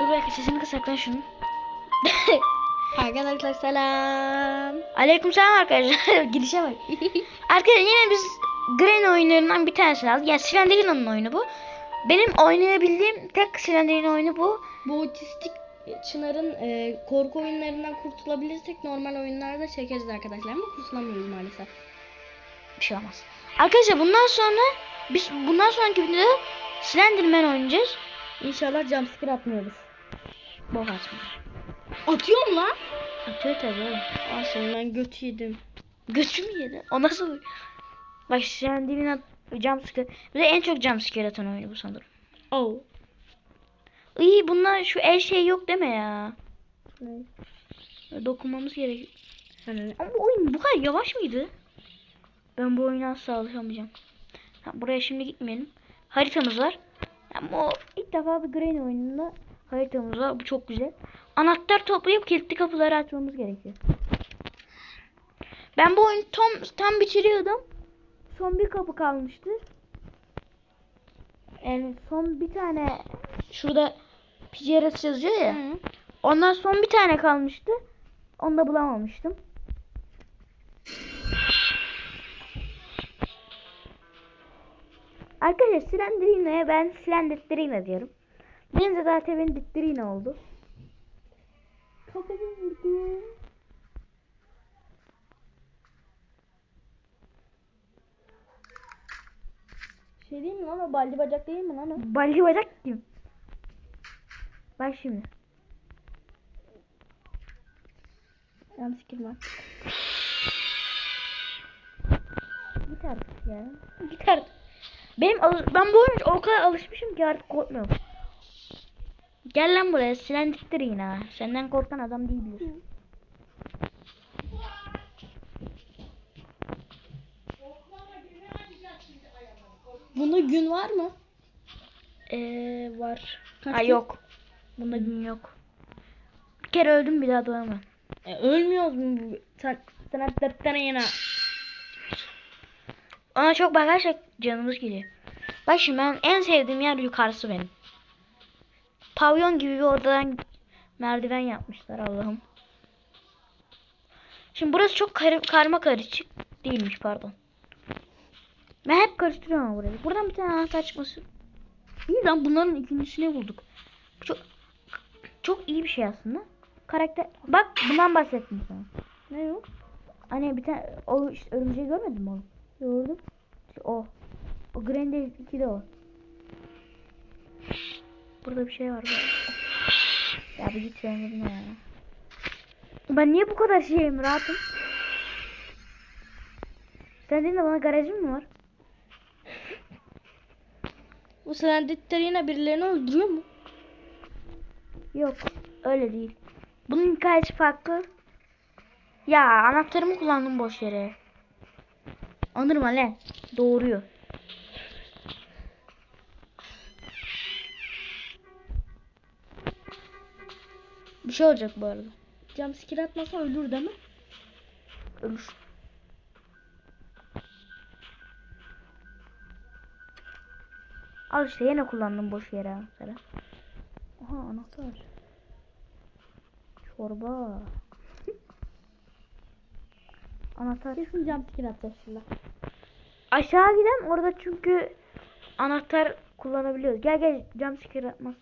Dur belki sesini kısaklan şunu. Arkadaşlar selam. Aleyküm selam arkadaşlar. Gidişe bak. arkadaşlar yine biz Gren oyunlarından bir tanesini aldık. Yani Slenderman'ın oyunu bu. Benim oynayabildiğim tek Slenderman oyunu bu. Bu otistik Çınar'ın e, korku oyunlarından kurtulabilirsek normal oyunlarda çekeriz arkadaşlar ama kurtulamıyoruz maalesef. Bir şey olmaz. Arkadaşlar bundan sonra biz bundan sonraki videoda Slenderman oynayacağız. İnşallah jumpscare atmıyoruz. Bok atma. Atıyorum lan. Atıyor tabii oğlum. Ben göt yedim. Götü mü yedi? O nasıl? Bak Slenderman jumpscare. Bir de en çok jumpscare atan oyunu bu sanırım. Oh. İyi bunlar şu el şey yok deme ya. Dokunmamız gerekiyor. Hani Ama bu oyun bu kadar yavaş mıydı? Ben bu oyuna asla alışamayacağım. Ha, buraya şimdi gitmeyelim. Haritamız var. Ama o ilk defa bir Granny oyununda haritamız var. Bu çok güzel. Anahtar toplayıp kilitli kapıları açmamız gerekiyor. Ben bu oyunu tam, tam bitiriyordum. Son bir kapı kalmıştı. Yani son bir tane şurada PCRS yazıyor ya. Hı. Ondan son bir tane kalmıştı. Onu da bulamamıştım. Arkadaşlar Slenderino'ya ben Slenderino diyorum. Benim zaten benim Dittirino oldu. Kafamı vurdu. Şey değil mi lan o balli bacak değil mi lan o? Balli bacak kim? Bak şimdi. Jumpscare var. Git artık ya. Git artık. Benim ben bu oyuna o kadar alışmışım ki artık korkmuyorum. Gel lan buraya Slenderino. Senden korkan adam değil biliyorsun. Bunda gün var mı? Ee, var. Kaç gün? yok. Bunda gün yok. Bir kere öldüm bir daha doğamam. E, ölmüyoruz mu? Sen, sana dört tane yine. Ona çok bakarsak canımız gidiyor. Bak şimdi ben en sevdiğim yer yukarısı benim. Pavyon gibi bir odadan merdiven yapmışlar Allah'ım. Şimdi burası çok kar karma karışık değilmiş pardon. Ben hep karıştırıyorum burayı. Buradan bir tane anahtar çıkması. İyi lan bunların ikincisini bulduk. Çok çok iyi bir şey aslında. Karakter bak bundan bahsettim sana. Ne yok? Hani bir tane o işte örümceği görmedin mi oğlum? Gördüm. O. O Grande 2'de o. Burada bir şey var. Böyle. Ya bir git sen gidin ya. Ben niye bu kadar şeyim rahatım? Sen de bana garajın mı var? Bu Slenditler yine birilerini öldürüyor mu? Yok öyle değil. Bunun hikayesi farklı. Ya anahtarımı kullandım boş yere. Anırma lan. Doğuruyor. Bir şey olacak bu arada. Jumpscare atmasa ölür değil mi? Ölür. Al işte yine kullandım boş yere. Aha anahtar. Çorba. Anahtar. Kesin jumpscare atacağız şimdi. Aşağı giden orada çünkü anahtar kullanabiliyoruz. Gel gel jumpscare atmaz.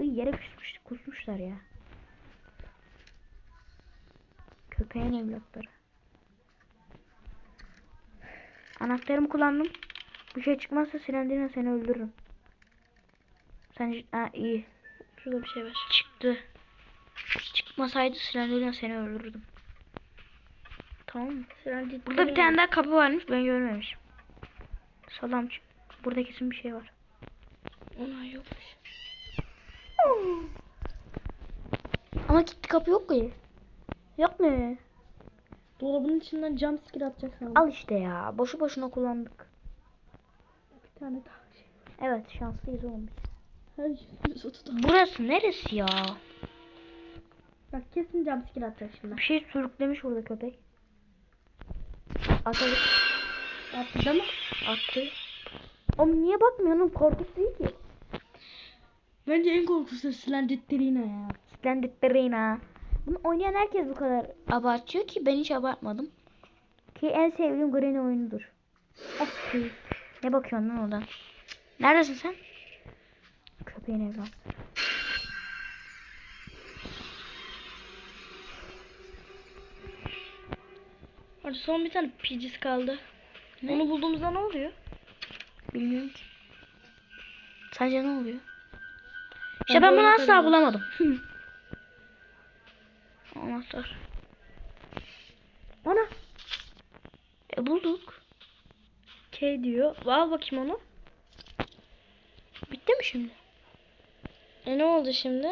Iy yere kusmuş, kusmuşlar ya. Köpeğin evlatları. Anahtarımı kullandım. Bir şey çıkmazsa silendirine seni öldürürüm. Sen ha, iyi. Şurada bir şey var. Çıktı. Çıkmasaydı silendirine seni öldürürdüm. Tamam mı? Burada bir tane daha kapı varmış ben görmemişim. Salam. Burada kesin bir şey var. Ona yokmuş. Ama kilitli kapı yok ki. Yok mu? Dolabın içinden jumpscare atacak sandım. Al işte ya. Boşu boşuna kullandık. Bir tane daha şey. Evet şanslıyız biz. Her yüzümüz oturdu. Burası neresi ya? Bak kesin jumpscare atacak şimdi. Bir şey sürüklemiş burada köpek. Atalım. Attı mi? Attı. Oğlum niye bakmıyorsun? Korkunç değil ki. Bence en korkunçları Slenderina ya. Slenderina. Bunu oynayan herkes bu kadar abartıyor ki ben hiç abartmadım. Ki en sevdiğim Granny oyunudur. Eski. Ne bakıyorsun lan oradan? Neredesin sen? Köpeğin evlat. Hadi son bir tane picis kaldı. Onu bulduğumuzda ne oluyor? Bilmiyorum ki. Sence ne oluyor? İşte Ben ben bu bunu asla tanımıyorum. bulamadım. Anahtar. Ana. E bulduk. K diyor. Al bakayım onu. Bitti mi şimdi? E ne oldu şimdi?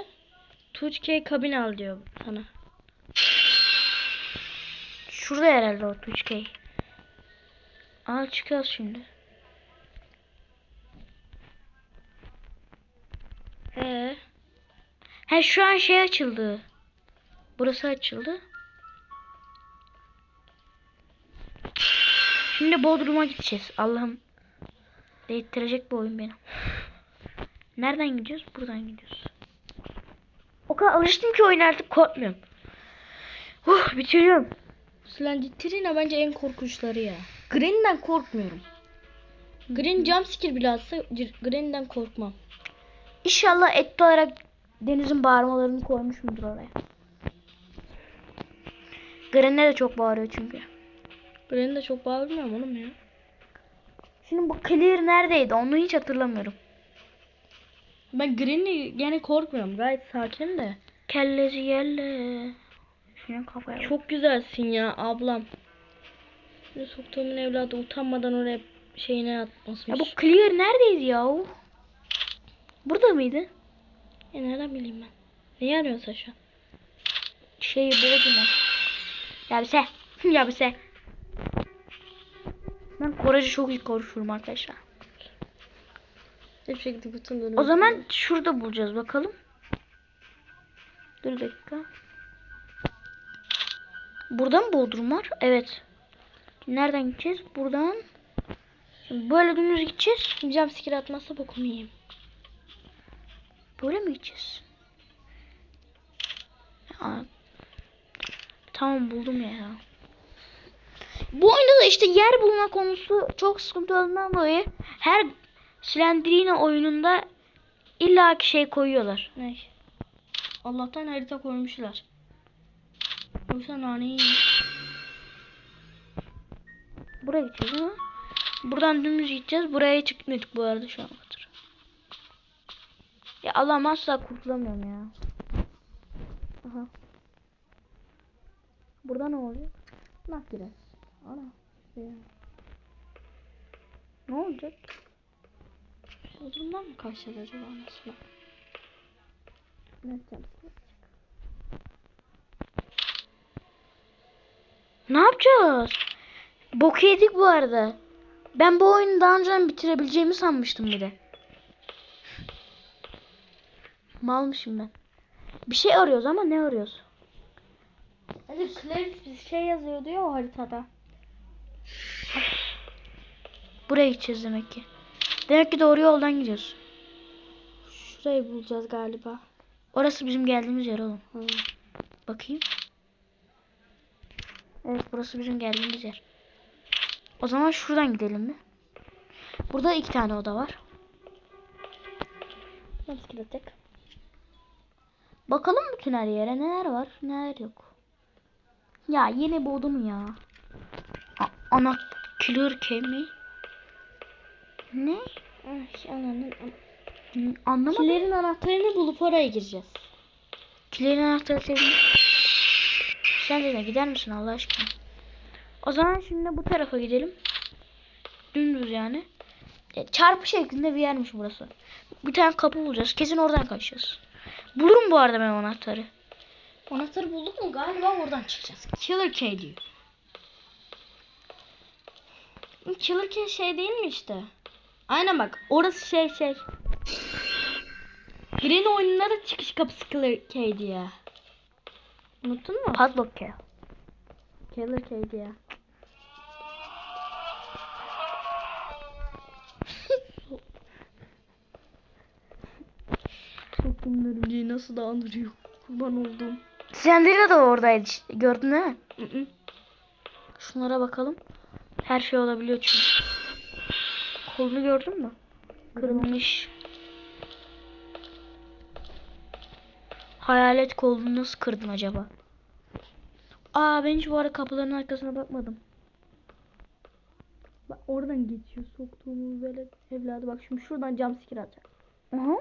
Tuğç K kabin al diyor sana. Şurada herhalde o Tuğçkey. Aa çıkıyoruz şimdi. Ee, He şu an şey açıldı. Burası açıldı. Şimdi Bodrum'a gideceğiz. Allah'ım. Değittirecek bu oyun beni. Nereden gidiyoruz? Buradan gidiyoruz. O kadar alıştım ki oyuna artık korkmuyorum. Uh bitiriyorum. Slenderina bence en korkunçları ya. Granny'den korkmuyorum. Granny jumpscare bile atsa Granny'den korkmam. İnşallah etli olarak denizin bağırmalarını koymuş mudur oraya. Granny de çok bağırıyor çünkü. Granny de çok bağırmıyor mu oğlum ya? Şimdi bu clear neredeydi? Onu hiç hatırlamıyorum. Ben Granny gene korkmuyorum. Gayet sakinim de. Kelleci yelle. Şuna kafaya bak. Çok güzelsin ya ablam. Ne soktuğumun evladı utanmadan oraya şeyine Ya atmasmış. bu clear neredeydi ya? Burada mıydı? Ya nereden bileyim ben? Neyi arıyorsun sen şu an? Şey boğdu mu? Ya bir se. ya bir se. Ben Korece çok iyi konuşurum arkadaşlar. Hiçbir şekilde bütün dönüyor. O zaman şurada bulacağız bakalım. Dur bir dakika. Burada mı Bodrum var? Evet. Nereden gideceğiz? Buradan. Böyle dümdüz gideceğiz. jumpscare atmazsa bokumu yiyeyim. Böyle mi gideceğiz? Aa, tamam buldum ya. Bu oyunda da işte yer bulma konusu çok sıkıntı olduğundan dolayı her Slendrina oyununda illaki şey koyuyorlar. Ne? Allah'tan harita koymuşlar. Yoksa naneyi. Buraya gideceğiz ama buradan dümdüz gideceğiz. Buraya çıkmadık bu arada şu an kadar. Ya Allah'ım asla kurtulamıyorum ya. Aha. Burada ne oluyor? Nah girer. Ana. Ya. Ne olacak? Bodrum'dan mı kaçacağız acaba anasını? Ne yapacağım? Ne yapacağız? Boku yedik bu arada. Ben bu oyunu daha önceden bitirebileceğimi sanmıştım bir de. Malmışım ben. Bir şey arıyoruz ama ne arıyoruz? Hadi Clarice bir şey yazıyordu ya o haritada. Buraya gideceğiz demek ki. Demek ki doğru yoldan gidiyoruz. Şurayı bulacağız galiba. Orası bizim geldiğimiz yer oğlum. Hı. Bakayım. Evet burası bizim geldiğimiz yer. O zaman şuradan gidelim mi? Burada iki tane oda var. Jumpscare tek. Bakalım bütün her yere neler var neler yok. Ya yine boğdu mu ya? A- ana killer kemi. Ne? Ay ananın. Hı, Anlamadım. Kilerin anahtarını bulup oraya gireceğiz. Killer'in anahtarı sevdim. Sen de gider misin Allah aşkına? O zaman şimdi bu tarafa gidelim. Dümdüz yani. E, çarpı şeklinde bir yermiş burası. Bir tane kapı bulacağız. Kesin oradan kaçacağız. Bulurum bu arada ben anahtarı. Anahtarı bulduk mu? Galiba oradan çıkacağız. Killer K diyor. Killer K şey değil mi işte? Aynen bak. Orası şey şey. Green oyunlara çıkış kapısı Killer K diye. Unuttun mu? Padlock ya. Killer K diye. Bakın örümceği nasıl da andırıyor. Kurban oldum. Slenderina da oradaydı. Gördün hı. Şunlara bakalım. Her şey olabiliyor çünkü. Kolunu gördün mü? Kırılmış. Hayalet kolunu nasıl kırdın acaba? Aa ben hiç bu ara kapıların arkasına bakmadım. Bak oradan geçiyor soktuğumuz böyle evladı. Bak şimdi şuradan cam sikir atacak. Aha.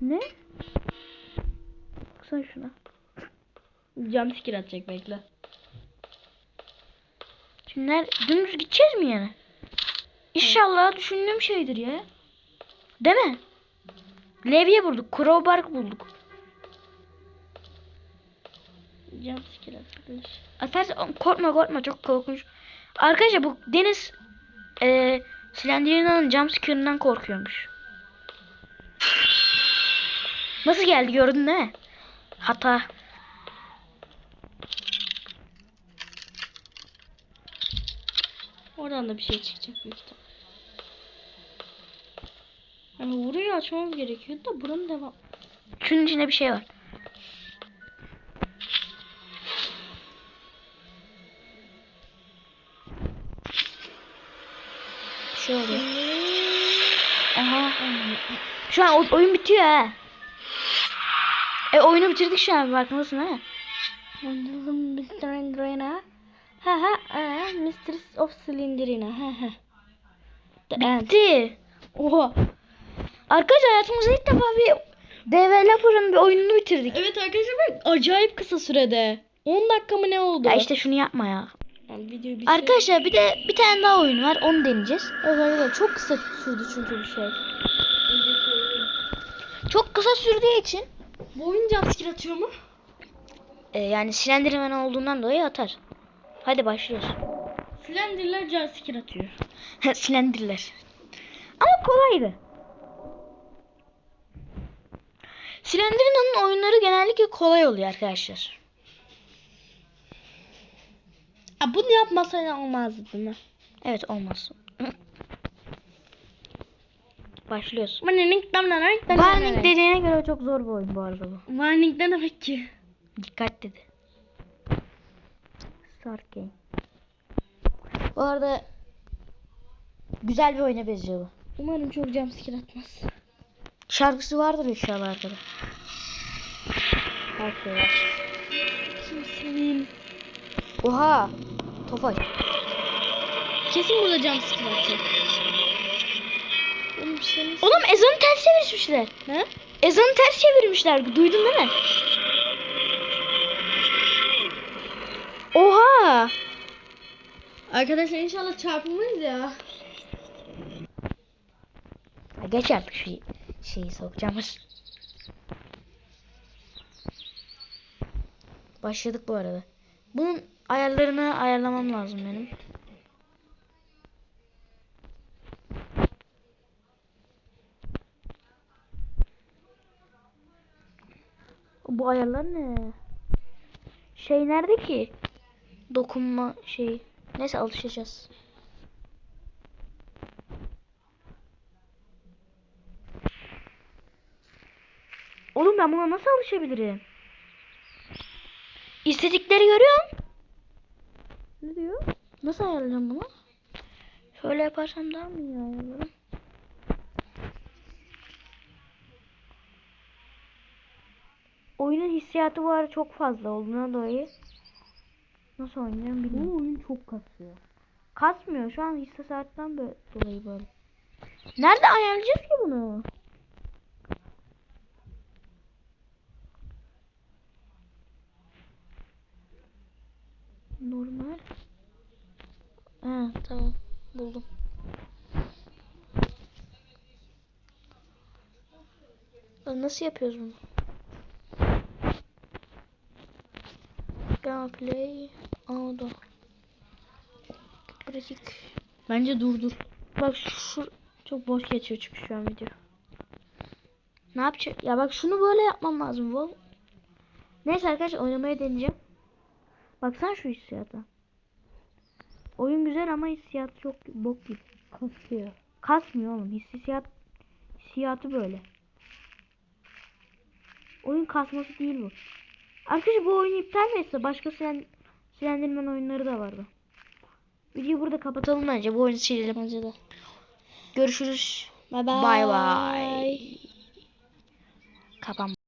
Ne? Baksana şuna. Cam sikir atacak bekle. Şimdi ner dümdüz gideceğiz mi yani? İnşallah düşündüğüm şeydir ya. Değil mi? Levye bulduk. Crowbar bulduk. Cam sikir atacak. Atarsa korkma korkma çok korkunç. Arkadaşlar bu Deniz e, Slenderina'nın jumpscare'ından korkuyormuş. Nasıl geldi gördün değil mi? Hata. Oradan da bir şey çıkacak büyük ihtimal. Yani burayı açmamız gerekiyor da buranın devam. Şunun içinde bir şey var. Bir şey oluyor. Aha. Şu an oyun bitiyor ha. E oyunu bitirdik şu an farkındasın ha. Anladım Mr. Andrina. Ha ha ha Mistress of Slenderina. Ha ha. Bitti. Oha. Arkadaşlar hayatımızda ilk defa bir developer'ın bir oyununu bitirdik. Evet arkadaşlar bak acayip kısa sürede. 10 dakika mı ne oldu? Ya işte şunu yapma ya. Videoyu bir Arkadaşlar bir de bir tane daha oyun var. Onu deneyeceğiz. Evet arkadaşlar çok kısa sürdü çünkü bu şey. Çok kısa sürdüğü için Bu oyun jumpscare atıyor mu? e, yani Slenderman olduğundan dolayı atar. Hadi başlıyoruz. Slender'ler jumpscare atıyor. Slenderler. Ama kolaydı. Slenderina'nın oyunları genellikle kolay oluyor arkadaşlar. Aa, bunu yapmasan olmazdı değil mi? Evet olmaz. Başlıyoruz. Warning Warning dediğine göre çok zor bir oyun bu arada bu. Warning ne demek ki? Dikkat dedi. Start game. Bu arada güzel bir oyuna benziyor bu. Umarım çok jumpscare atmaz. Şarkısı vardır inşallah arkada. Her şey var. Kimsenin. Oha! Tofaş. Kesin burada atacak. Oğlum şey Oğlum ezanı ters çevirmişler. Ne? Ezanı ters çevirmişler. Duydun değil mi? Oha! Arkadaşlar inşallah çarpılmayız ya. Ya Geç artık şu şeyi sokacağımız. Başladık bu arada. Bunun ayarlarını ayarlamam lazım benim. Bu ayarlar ne? Şey nerede ki? Dokunma şeyi. Neyse alışacağız. Oğlum ben buna nasıl alışabilirim? İstedikleri görüyorum. Ne diyor? Nasıl ayarlayacağım bunu? Şöyle yaparsam daha mı iyi ayarlarım? Oyunun hissiyatı var çok fazla olduğuna dolayı nasıl oynayacağım bilmiyorum. Bu oyun çok kasıyor. Kasmıyor şu an hissiyattan böyle dolayı böyle. Nerede ayarlayacağız ki bunu? Normal. Ha tamam buldum. Lan Nasıl yapıyoruz bunu? Gameplay auto. Pratik. Bence durdur. Bak şu çok boş geçiyor çünkü şu an video. Ne yapacağım? Ya bak şunu böyle yapmam lazım. Vol. Neyse arkadaşlar oynamaya deneyeceğim. Baksana şu hissiyata. Oyun güzel ama hissiyat çok bok gibi. Kasıyor. Kasmıyor oğlum. Hissiyat hissiyatı böyle. Oyun kasması değil bu. Arkadaşlar bu oyunu iptal mi etse başka silen, silendirmen oyunları da vardı. Videoyu burada kapatalım bence. Bu oyunu silelim. Bence de. Görüşürüz. Bye bye. Bay bay. Kapan.